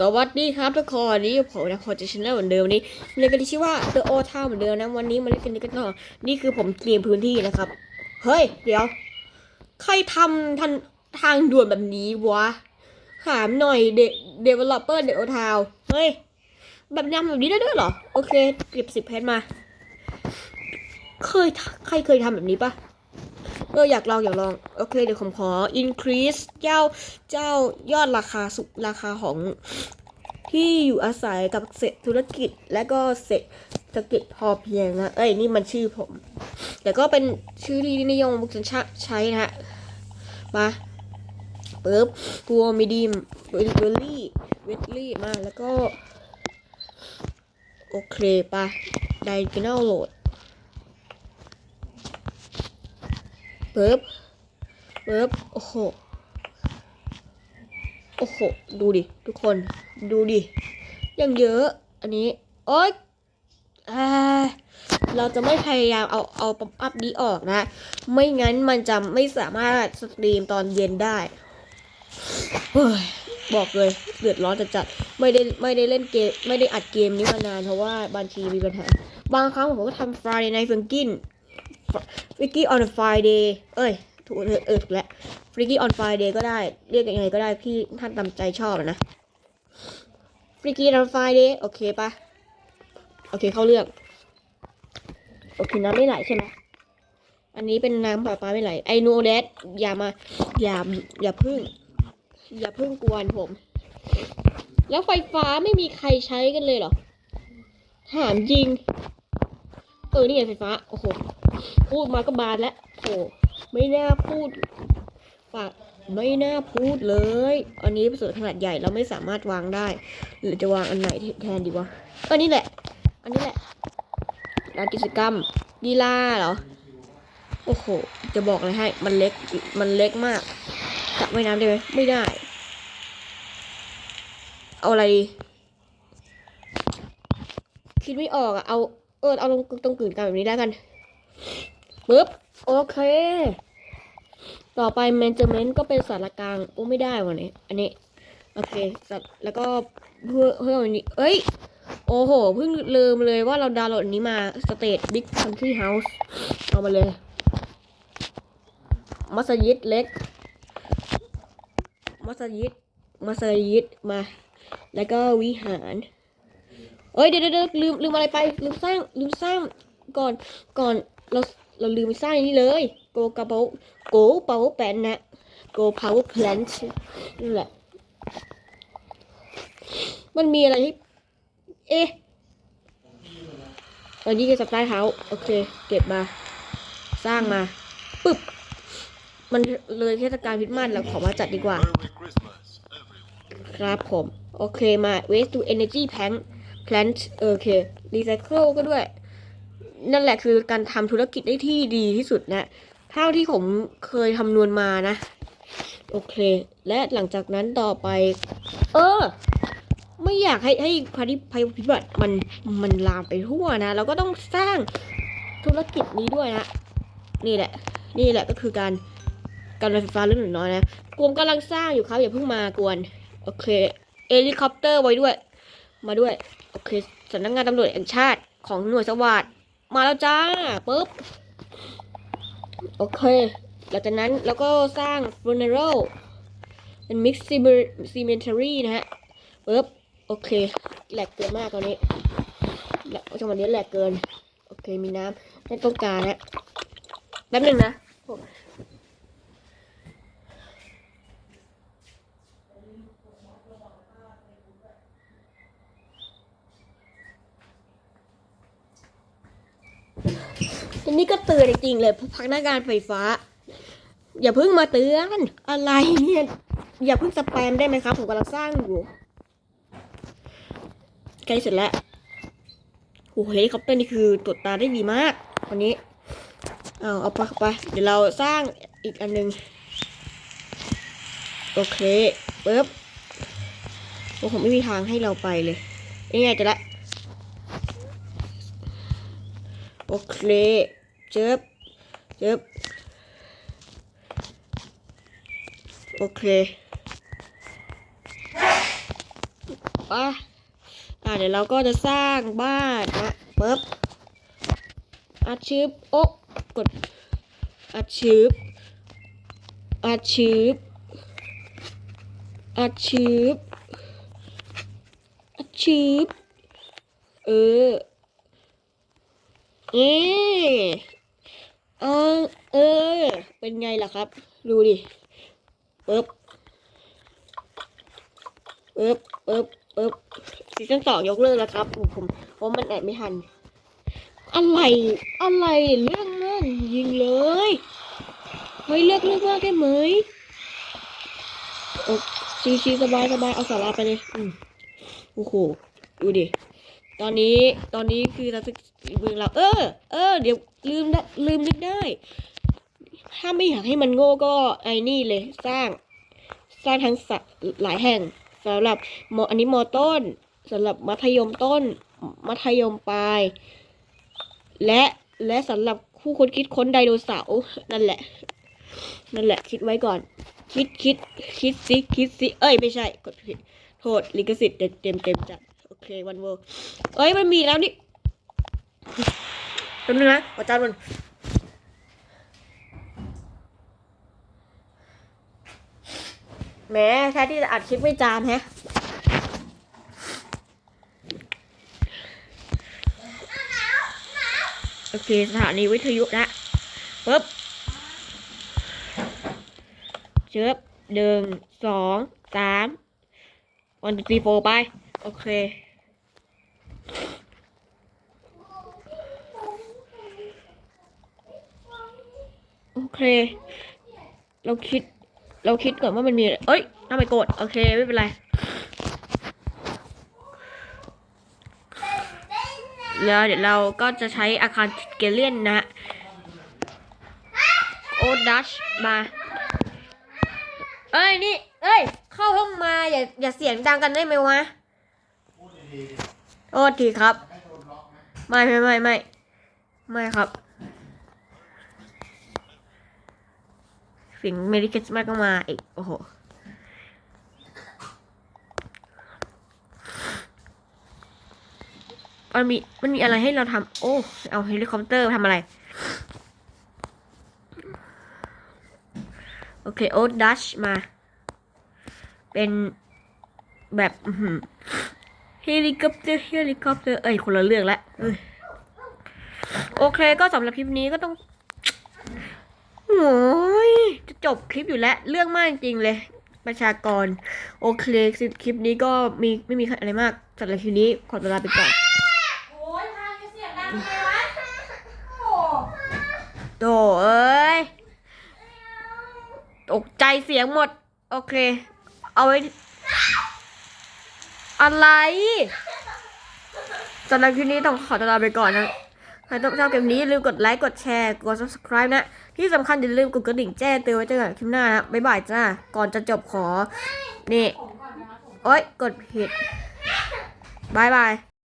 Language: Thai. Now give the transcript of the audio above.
สวัสดีครับทุกคนนี้ผมนะพอจะชแนลเหมือนเดิมนี้เรียนกันที่ชื่อว่า The O Town เหมือนเดิมนะวันนี้มาเล่นกันกันต่อนี่คือผมเตรียมพื้นที่นะครับ เฮ้ย เดี๋ยว ใครทำทันทางด่วนแบบนี้วะถามหน่อยเด developer The O Town เฮ้ย แบบนำแบบนี้ได้ด้วยเหรอ โอเค เก็บสิบเพชรมา เคยใครเคยทำแบบนี้ปะ เอออยากลองอยากลองโอเคเดี๋ยวผมขอ increase เจ้าเจ้ายอดราคาสุราคาของที่อยู่อาศัยกับเศรษฐธุรกิจและก็เศรษฐกิจพอเพียงนะ เอ้ยนี่มันชื่อผม แต่ก็เป็นชื่อที่นิยมบุคคลใช้นะฮะ มาปึ๊บตัวมีดีมเวลลี่เวลลี่มาแล้วก็ โอเคปะไดกินอลโหลด ปึ๊บปึ๊บโอ้โห โอ้โห ดูดิ ทุกคน ดูดิ ยังเยอะ อันนี้ โอ๊ยอ่าเราจะไม่พยายามเอาเอาป๊อปอัพนี้ออกนะ ไม่งั้นมันจะไม่สามารถสตรีมตอนเย็นได้เฮ้ยบอกเลยเดือดร้อนจัดจัดๆไม่ได้ไม่ได้เล่นเกม ไม่ได้อัดเกมนี้มานานเพราะว่าบางทีมีปัญหา บางครั้งผมก็ทำ Friday Night Funkin' ฟิก ฟิกี้ on a Friday เอ้ย ถูกเออเออถูกแล้วฟิกกี้ on Friday ก็ได้ เรียกยังไงก็ได้พี่ท่านตามใจชอบนะฟิกกี้ on Friday โอเคปะโอเคเข้าเรื่อง โอเคน้ำไม่ไหลใช่ไหมอันนี้เป็นน้ำปลาปลาไม่ไหลไอโนเดดอย่ามา อย่าอย่าพึ่ง อย่าพึ่งกวนผม แล้วไฟฟ้าไม่มีใครใช้กันเลยเหรอถามจริง เออ นี่ไงไฟฟ้า โอ้โห พูดมาก็บานแล้ว โอ้ไม่น่าพูดปากไม่น่าพูดเลย อันนี้เป็นส่วนขนาดใหญ่เราไม่สามารถวางได้ หรือจะวางอันไหนแทนดีวะออนี่แหละ อันนี้แหละร้านกิจกรรมดีล่าเหรอ โอ้โห จะบอกอะไรให้ มันเล็ก มันเล็กมากสระว่น้ำได้ไหมไม่ได้ เอาอะไรดี คิดไม่ออกอะเอา เออเอาลงตรงกึ่งกลางแบบนี้ได้กันปึ๊บโอเค ต่อไป management ก็เป็นสารกลางโอ้ไม่ได้วันนี้ อันนี้ โอเคสัตว์แล้วก็เพื่อเพื่ออันนี้ เอ้ย โอ้โห เพิ่งลืมเลยว่าเราดาวน์โหลดอันนี้มา State Big Country House เอามาเลยมัสยิดเล็ก มัสยิดมัสยิดมา แล้วก็วิหาร เอ้ยเดี๋ยวเดี๋ยวลืมลืมอะไรไป ลืมสร้างลืมสร้างก่อนก่อนเราเราลืมไปสร้างอันนี้เลยโกกระเป๋าโกเป๋าแปนนะโก power plant นั่นแหละ มันมีอะไรที่เอ๊ะอันนี้คือสไตล์เท้าโอเค เก็บมา สร้างมาปึ๊บมันเลยเทศกาลคริดมาสแล้วขอมาจัดดีกว่า ครับผม โอเคมา waste to energy plant โอเค recycle ก็ด้วย นั่นแหละคือการทำธุรกิจได้ที่ดีที่สุดนะเท่าที่ผมเคยคำนวณมานะ โอเค และหลังจากนั้นต่อไป เออ ไม่อยากให้ให้ภัยภัยพิบัติมันมันลามไปทั่วนะเราก็ต้องสร้างธุรกิจนี้ด้วยนะนี่แหละ นี่แหละก็คือการการไฟฟ้าเรื่องหนึ่งน้อยนะกรมกำลังสร้างอยู่ครับอย่าเพิ่งมากวน โอเคเอลิคอปเตอร์ไว้ด้วย มาด้วย โอเคสำนักงานตำรวจแห่งชาติของหน่วยสวัสดมาแล้วจ้าปุ๊บ โอเค หลังจากนั้นแล้วก็สร้าง funeral เป็น mix cemetery นะฮะปุ๊บ โอเค แหลกเกินมากตอนนี้แหลกจังหวะนี้แหลกเกิน โอเค มีน้ำไม่ต้องการนะแป๊บนึงนะ อันนี้ก็เตือนจริงๆเลยพนักงานไฟฟ้า อย่าเพิ่งมาเตือนอะไรเนี่ยอย่าเพิ่งสแปมได้ไหมครับ ผมกำลังสร้างอยู่ใกล้เสร็จแล้วโอ้โหเฮลิคอปเตอร์นี่คือตรวจตาได้ดีมากวันนี้เอาเอาไปไปเดี๋ยวเราสร้างอีกอันหนึง โอเคปึ๊บโอ้ผมไม่มีทางให้เราไปเลยนี่ไงจะละ โอเคเจ็บเจ็บโอเคปะอ่าเดี๋ยวเราก็จะสร้างบ้านนะปึ๊บอาชืบโอ๊ะกดอาชืบอาชืบอาชืบอาชืบเออ เอเออเออ เป็นไงล่ะครับ ดูดิปึ๊บปึ๊บปึ๊บปึ๊บซีซั่นสองยกเลิกแล้วครับ ผมผมเพราะมันแอบไม่ทัน อะไร อะไรเรื่องนั่นยิงเลยเฮ้ยเลือกเลือกมากได้ไหมโอ้ชีชีสบายสบายเอาสาระไปเลย อืมโอ้โห ดูดิ ตอนนี้ตอนนี้คือเราจะมือเรา เออ เออ เดี๋ยวลืมนะลืมนึกได้ ถ้าไม่อยากให้มันโง่ก็ไอ้นี่เลย สร้าง สร้างทั้งหลายแห่งสำหรับมอันนี้มอต้นสำหรับมัธยมต้น มัธยมปลาย และและสำหรับผู้คนคิดค้นไดโนเสาร์นั่นแหละ นั่นแหละ คิดไว้ก่อน คิดคิดคิดสิคิดสิเอ้ยไม่ใช่กดผิดโทษลิขสิทธิ์เต็มเต็มเต็มจัด เควันเวอร์เอ้ยมันมีแล้วนี่แป๊บนึงนะขอจานมันแหม้แท้ที่จะอัดคลิปไม่จามแฮะโอเค สถานีวิทยุนะปึ๊บเชิบหนึ่งสองสามวันตีโฟไป โอเค เค เราคิด เราคิดก่อนว่ามันมีเอ้ยทำไมกดโอเค ไม่เป็นไร แล้วเดี๋ยวเราก็จะใช้อาคารเกเลียนนะโอดัชมา เอ้ยนี่ เอ้ย เข้าห้องมาอย่าอย่าเสียงดังกันได้ไหมวะโทษทีครับ ไม่ไม่ไม่ไม่ไม่ครับ สียงเมริคริสต์มาสก็มาอีก โอ้โห มันมี มันมีอะไรให้เราทำ โอ้ เอาเฮลิคอปเตอร์ทำอะไร โอเค โอ๊ตดัชมา เป็นแบบเฮลิคอปเตอร์ เฮลิคอปเตอร์ เอ้ย คนละเรื่องละเอ้ยโอเค ก็สำหรับคลิปนี้ก็ต้อง โอ้ยจะจบคลิปอยู่แล้ว เรื่องมากจริงเลย ประชากร โอเคคลิปนี้ก็มีไม่มีอะไรมากสำหรับคลิปนี้ขอเวลาไปก่อนโอ้ยทางเสียงดังไงวะโอ้โตเอ้ยตกใจเสียงหมด โอเค เอาไว้ อะไรสำหรับคลิปนี้ต้องขอตัวลาไปก่อนนะ ใครต้องชอบเกมนี้อย่าลืมกดไลค์ กดแชร์ กด subscribe นะ ที่สำคัญอย่าลืมกดกระดิ่งแจ้งเตือนไว้เจอกันคลิปหน้านะบ๊ายบายจ้า ก่อนจะจบขอ นี่ โอ๊ย กดผิดบายบาย